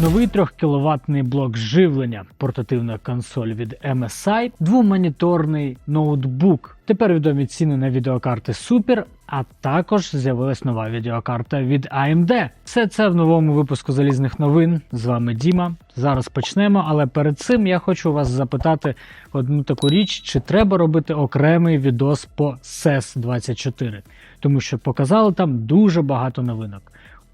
новий 3 кВт блок живлення, портативна консоль від MSI, двомоніторний ноутбук. Тепер відомі ціни на відеокарти Super, а також з'явилась нова відеокарта від AMD. Все це в новому випуску залізних новин. З вами Діма. Зараз почнемо, але перед цим я хочу вас запитати одну таку річ: чи треба робити окремий відос по SES 24 тому що показали там дуже багато новинок.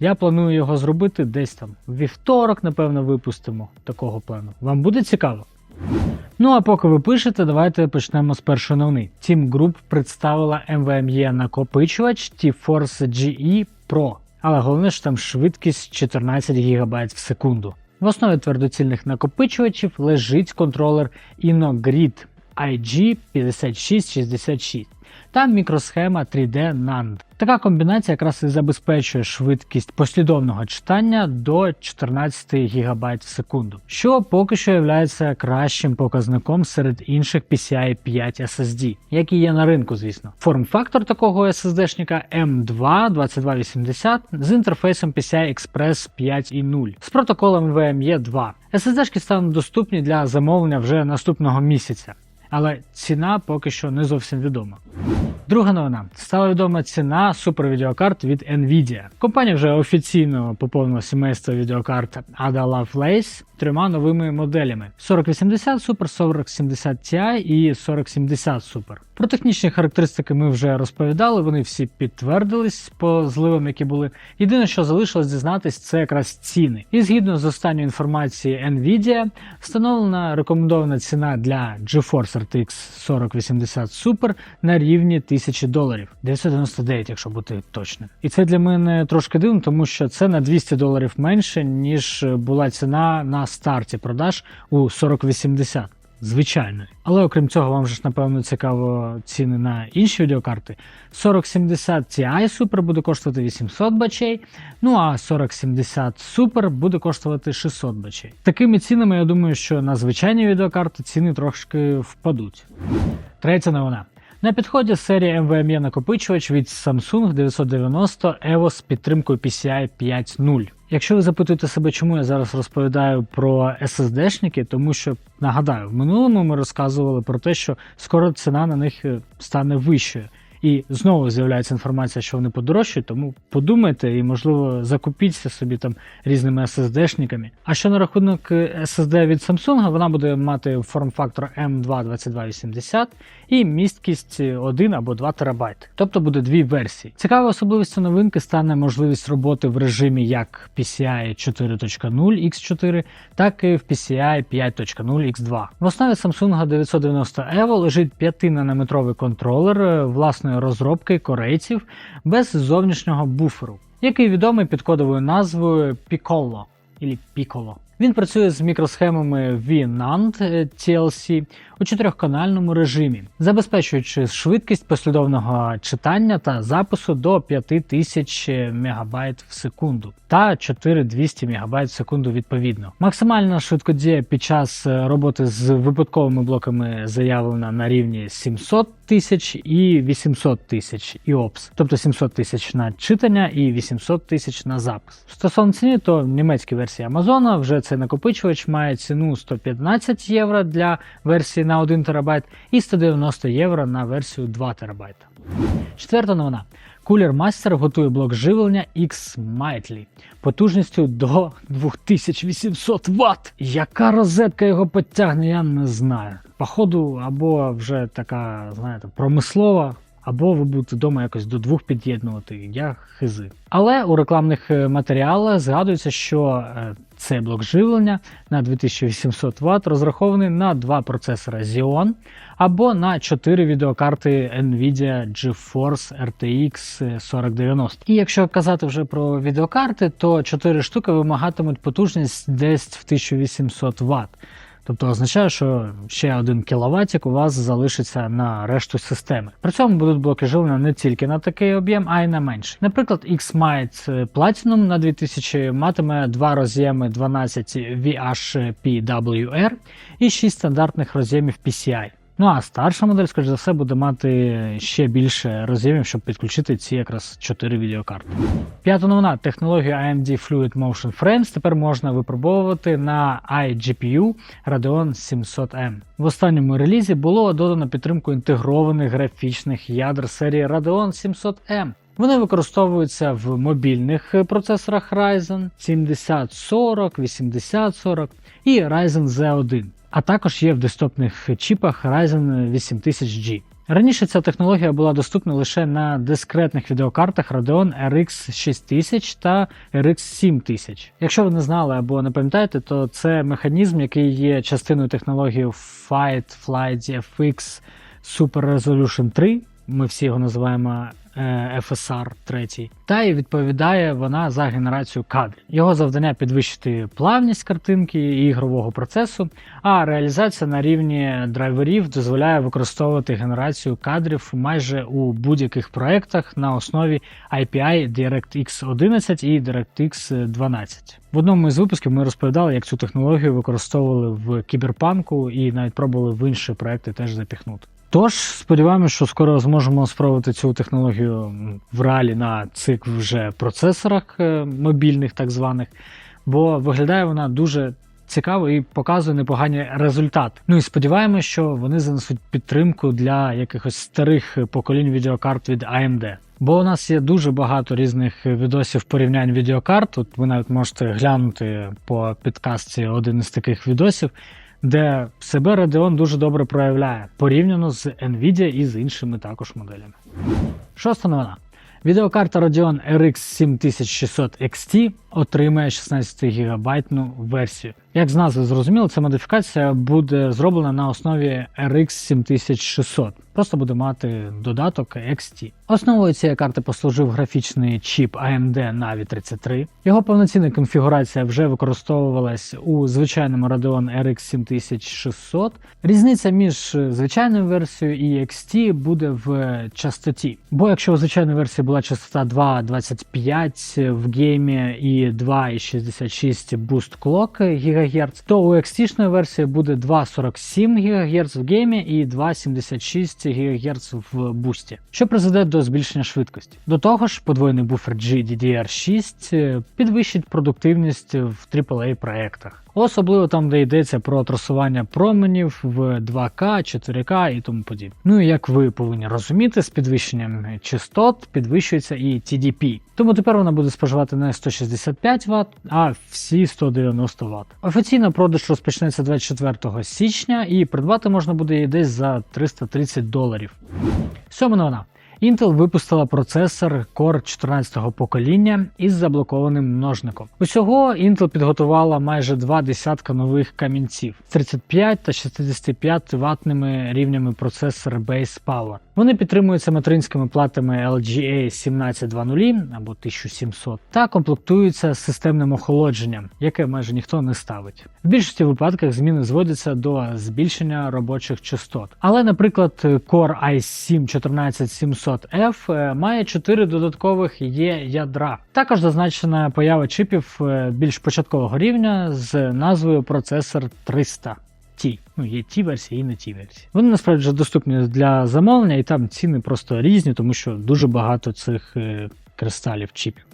Я планую його зробити десь там вівторок, напевно, випустимо такого плану. Вам буде цікаво? Ну а поки ви пишете, давайте почнемо з першої новини. Team Group представила NVMe накопичувач T-Force GE Pro. Але головне, що там швидкість 14 ГБ в секунду. В основі твердоцільних накопичувачів лежить контролер InnoGrid IG5666 та мікросхема 3D NAND. Така комбінація якраз і забезпечує швидкість послідовного читання до 14 ГБ в секунду, що поки що є кращим показником серед інших PCI 5 SSD, які є на ринку, звісно. Форм-фактор такого SSD-шника M2 2280 з інтерфейсом PCI Express 5.0 з протоколом VME 2. SSD-шки стануть доступні для замовлення вже наступного місяця але ціна поки що не зовсім відома. Друга новина стала відома ціна супервідеокарт від Nvidia. Компанія вже офіційно поповнила сімейство відеокарт Ada Lovelace трьома новими моделями: 4080 Super, 4070 Ti і 4070 Super. Про технічні характеристики ми вже розповідали, вони всі підтвердились по зливам, які були. Єдине, що залишилось дізнатись, це якраз ціни. І згідно з останньою інформацією Nvidia, встановлена рекомендована ціна для GeForce RTX 4080 Super на рівні 1000 доларів 999, якщо бути точним. І це для мене трошки дивно, тому що це на 200 доларів менше, ніж була ціна на старті продаж у 4080 звичайної. Але окрім цього, вам же ж напевно цікаво ціни на інші відеокарти. 4070 Ti Super буде коштувати 800 бачей, ну а 4070 Super буде коштувати 600 бачей. Такими цінами я думаю, що на звичайні відеокарти ціни трошки впадуть. Третя новина. На підході серія NVMe накопичувач від Samsung 990 EVO з підтримкою PCI 5.0. Якщо ви запитуєте себе, чому я зараз розповідаю про SSD-шники, тому що нагадаю, в минулому ми розказували про те, що скоро ціна на них е, стане вищою. І знову з'являється інформація, що вони подорожчають, тому подумайте і, можливо, закупіться собі там різними SSD-шниками. А що на рахунок SSD від Samsung, вона буде мати форм-фактор M22280 і місткість 1 або 2 ТБ. Тобто буде дві версії. Цікавою особливістю новинки стане можливість роботи в режимі як PCI 4.0 X4, так і в PCI 5.0 X2. В основі Samsung 990 EVO лежить 5-нанометровий контролер власної розробки корейців без зовнішнього буферу, який відомий під кодовою назвою Piccolo. Piccolo. Він працює з мікросхемами VNAND TLC у чотирьохканальному режимі, забезпечуючи швидкість послідовного читання та запису до 5000 МБ в секунду та 4200 МБ в секунду відповідно. Максимальна швидкодія під час роботи з випадковими блоками заявлена на рівні 700 тисяч і 800 тисяч IOPS, тобто 700 тисяч на читання і 800 тисяч на запис. Стосовно ціни, то в німецькій версії Amazon вже цей накопичувач має ціну 115 євро для версії на 1 ТБ і 190 євро на версію 2 ТБ. Четверта новина. Cooler Master готує блок живлення X Mitely потужністю до 2800 Вт. Яка розетка його підтягне, я не знаю. Походу, або вже така, знаєте, промислова або ви будете вдома якось до двох під'єднувати, я хизи. Але у рекламних е, матеріалах згадується, що е, цей блок живлення на 2800 Вт розрахований на два процесори Xeon або на 4 відеокарти Nvidia GeForce RTX 4090. І якщо казати вже про відеокарти, то 4 штуки вимагатимуть потужність десь в 1800 Вт. Тобто означає, що ще один кіловатик у вас залишиться на решту системи. При цьому будуть блоки живлення не тільки на такий об'єм, а й на менший. Наприклад, X-Mite Platinum на 2000 матиме два роз'єми 12 VHPWR і 6 стандартних роз'ємів PCI. Ну а старша модель, скоріш за все, буде мати ще більше роз'ємів, щоб підключити ці якраз 4 відеокарти. П'ята новина технологію AMD Fluid Motion Frames тепер можна випробовувати на iGPU Radeon 700M. В останньому релізі було додано підтримку інтегрованих графічних ядер серії Radeon 700M. Вони використовуються в мобільних процесорах Ryzen 7040, 8040 і Ryzen Z1, а також є в десктопних чіпах Ryzen 8000G. Раніше ця технологія була доступна лише на дискретних відеокартах Radeon RX 6000 та RX 7000. Якщо ви не знали або не пам'ятаєте, то це механізм, який є частиною технології Fight Flight FX Super Resolution 3. Ми всі його називаємо е, FSR 3, та і відповідає вона за генерацію кадрів. Його завдання підвищити плавність картинки і ігрового процесу, а реалізація на рівні драйверів дозволяє використовувати генерацію кадрів майже у будь-яких проєктах на основі IPI DirectX 11 і DirectX 12. В одному із випусків ми розповідали, як цю технологію використовували в кіберпанку і навіть пробували в інші проекти теж запіхнути. Тож сподіваємося, що скоро зможемо спробувати цю технологію в реалі на цих вже процесорах е, мобільних, так званих, бо виглядає вона дуже цікаво і показує непогані результати. Ну і сподіваємося, що вони занесуть підтримку для якихось старих поколінь відеокарт від AMD. Бо у нас є дуже багато різних відосів порівнянь відеокарт. Тут ви навіть можете глянути по підкастці один із таких відосів де себе Radeon дуже добре проявляє порівняно з Nvidia і з іншими також моделями. Шоста новина. Відеокарта Radeon RX 7600 XT отримає 16 гігабайтну версію. Як з назви зрозуміло, ця модифікація буде зроблена на основі RX 7600. Просто буде мати додаток XT. Основою цієї карти послужив графічний чіп AMD Navi 33. Його повноцінна конфігурація вже використовувалась у звичайному Radeon RX 7600. Різниця між звичайною версією і XT буде в частоті. Бо якщо у звичайній версії була частота 2,25 в геймі і 2,66 Boost Clock ГГц, то у XT версії буде 2,47 ГГц в геймі і 2,76 ГГц в бусті, що призведе до збільшення швидкості. До того ж, подвоєний буфер GDDR6 підвищить продуктивність в AAA проектах. Особливо там, де йдеться про трасування променів в 2К, 4К і тому подібне. Ну і як ви повинні розуміти, з підвищенням частот підвищується і TDP. Тому тепер вона буде споживати не 165 Вт, а всі 190 Вт. Офіційно продаж розпочнеться 24 січня і придбати можна буде її десь за 330 доларів. Сьома новина. Intel випустила процесор Core 14 покоління із заблокованим множником. Усього Intel підготувала майже два десятка нових камінців з 35 та 65 ватними рівнями процесор Base Power. Вони підтримуються материнськими платами LGA 1720 або 1700 та комплектуються системним охолодженням, яке майже ніхто не ставить. В більшості випадках зміни зводяться до збільшення робочих частот. Але, наприклад, Core i7 14700F е, має 4 додаткових є ядра. Також зазначена поява чипів е, більш початкового рівня з назвою процесор 300. Ті. Ну, є ті версії і не ті версії. Вони насправді вже доступні для замовлення, і там ціни просто різні, тому що дуже багато цих е, кристалів чіпів.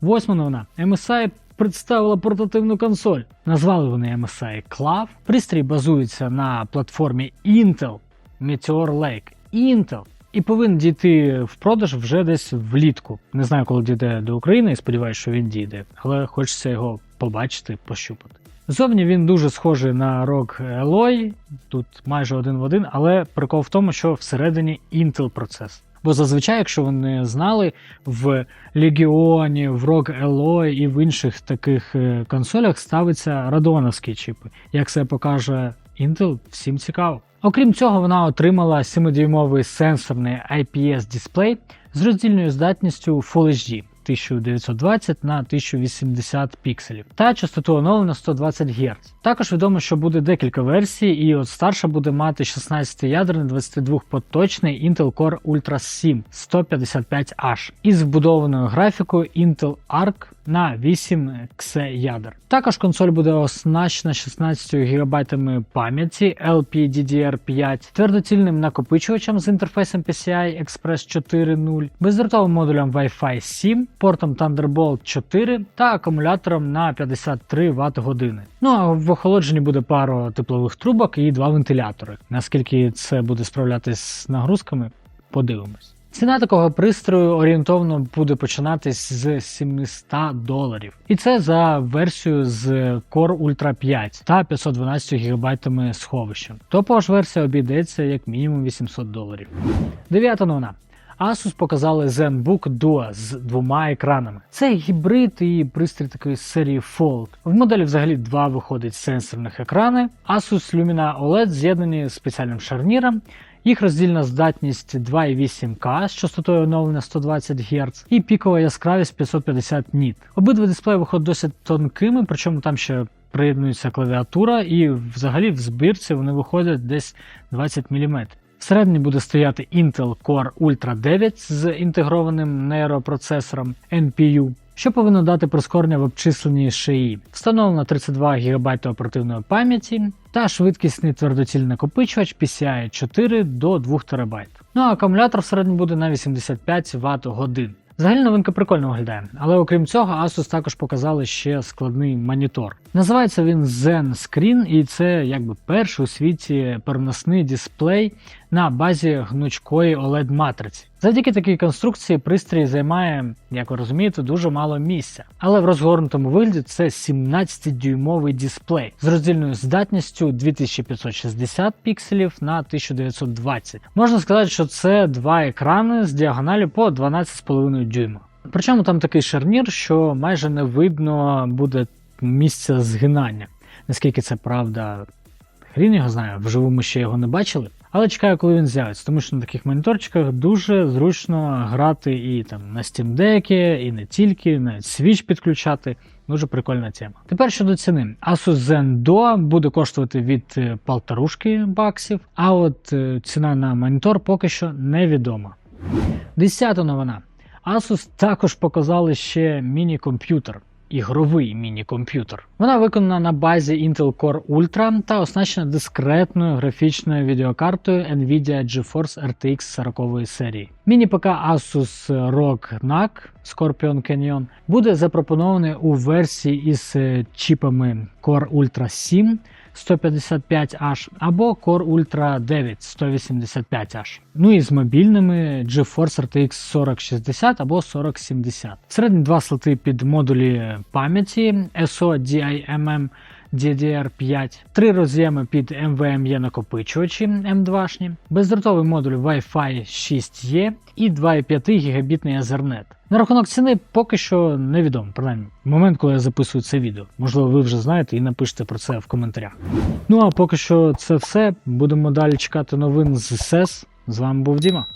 Восьма новина. MSI представила портативну консоль. Назвали вони MSI Clav. Пристрій базується на платформі Intel Meteor Lake. Intel. І повинен дійти в продаж вже десь влітку. Не знаю, коли дійде до України, і сподіваюся, що він дійде, але хочеться його побачити, пощупати. Зовні він дуже схожий на ROG Aloy, тут майже один в один, але прикол в тому, що всередині Intel процес. Бо зазвичай, якщо ви не знали, в Легіоні, в ROG Aloy і в інших таких е, консолях ставиться радоновські чіпи. Як це покаже Intel, всім цікаво. Окрім цього, вона отримала 7-дюймовий сенсорний IPS дисплей з роздільною здатністю Full HD 1920 на 1080 пікселів та частоту оновлення 120 Гц. Також відомо, що буде декілька версій, і от старша буде мати 16 ядерний 22 поточний Intel Core Ultra 7 155H із вбудованою графікою Intel Arc на 8 ксе ядер. Також консоль буде оснащена 16 ГБ пам'яті LPDDR5, твердоцільним накопичувачем з інтерфейсом PCI Express 4.0, бездротовим модулем Wi-Fi 7, портом Thunderbolt 4 та акумулятором на 53 Вт години. Ну а в охолодженні буде пара теплових трубок і два вентилятори. Наскільки це буде справлятись з нагрузками, подивимось. Ціна такого пристрою орієнтовно буде починатись з 700 доларів. І це за версію з Core Ultra 5 та 512 ГБ сховищем. Топова ж версія обійдеться як мінімум 800 доларів. Дев'ята новина. Asus показали ZenBook Duo з двома екранами. Це гібрид і пристрій такої серії Fold. В моделі взагалі два виходить сенсорних екрани. Asus Lumina OLED з'єднані з спеціальним шарніром. Їх роздільна здатність 2,8К з частотою оновлення 120 Гц і пікова яскравість 550 ніт. Обидва дисплеї виходять досить тонкими, причому там ще приєднується клавіатура, і взагалі в збірці вони виходять десь 20 мм. Всередині буде стояти Intel Core Ultra 9 з інтегрованим нейропроцесором NPU, що повинно дати прискорення в обчисленні шиї. Встановлено 32 ГБ оперативної пам'яті та швидкісний твердоцільний накопичувач PCI 4 до 2 ТБ. Ну а акумулятор всередині буде на 85 Вт годин. Взагалі новинка прикольно виглядає, але окрім цього, Asus також показали ще складний монітор. Називається він Zen Screen, і це якби перший у світі переносний дисплей на базі гнучкої oled матриці. Завдяки такій конструкції пристрій займає, як ви розумієте, дуже мало місця. Але в розгорнутому вигляді це 17-дюймовий дисплей з роздільною здатністю 2560 пікселів на 1920. Можна сказати, що це два екрани з діагоналі по 12,5 дюйма. Причому там такий шарнір, що майже не видно буде місця згинання. Наскільки це правда, хрін його знає, вживу ми ще його не бачили. Але чекаю, коли він з'явиться, тому що на таких моніторчиках дуже зручно грати і там на Steam Deck, і не тільки, навіть Switch підключати. Дуже прикольна тема. Тепер щодо ціни. Asus Zen Duo буде коштувати від е, полторушки баксів, а от е, ціна на монітор поки що невідома. Десята новина. Asus також показали ще міні-комп'ютер. Ігровий міні-комп'ютер. Вона виконана на базі Intel Core Ultra та оснащена дискретною графічною відеокартою Nvidia GeForce RTX 40 серії. Міні-ПК Asus ROG NAC Scorpion Canyon буде запропонований у версії із чіпами Core Ultra 7 155H або Core Ultra 9 185H. Ну і з мобільними GeForce RTX 4060 або 4070. Середні два слоти під модулі пам'яті SO DIMM DDR5, три роз'єми під NVMe накопичувачі M2, бездротовий модуль Wi-Fi 6E і 2,5 гігабітний Ethernet. На рахунок ціни поки що невідомо, принаймні, момент, коли я записую це відео. Можливо, ви вже знаєте і напишете про це в коментарях. Ну а поки що це все. Будемо далі чекати новин з СЕС. З вами був Діма.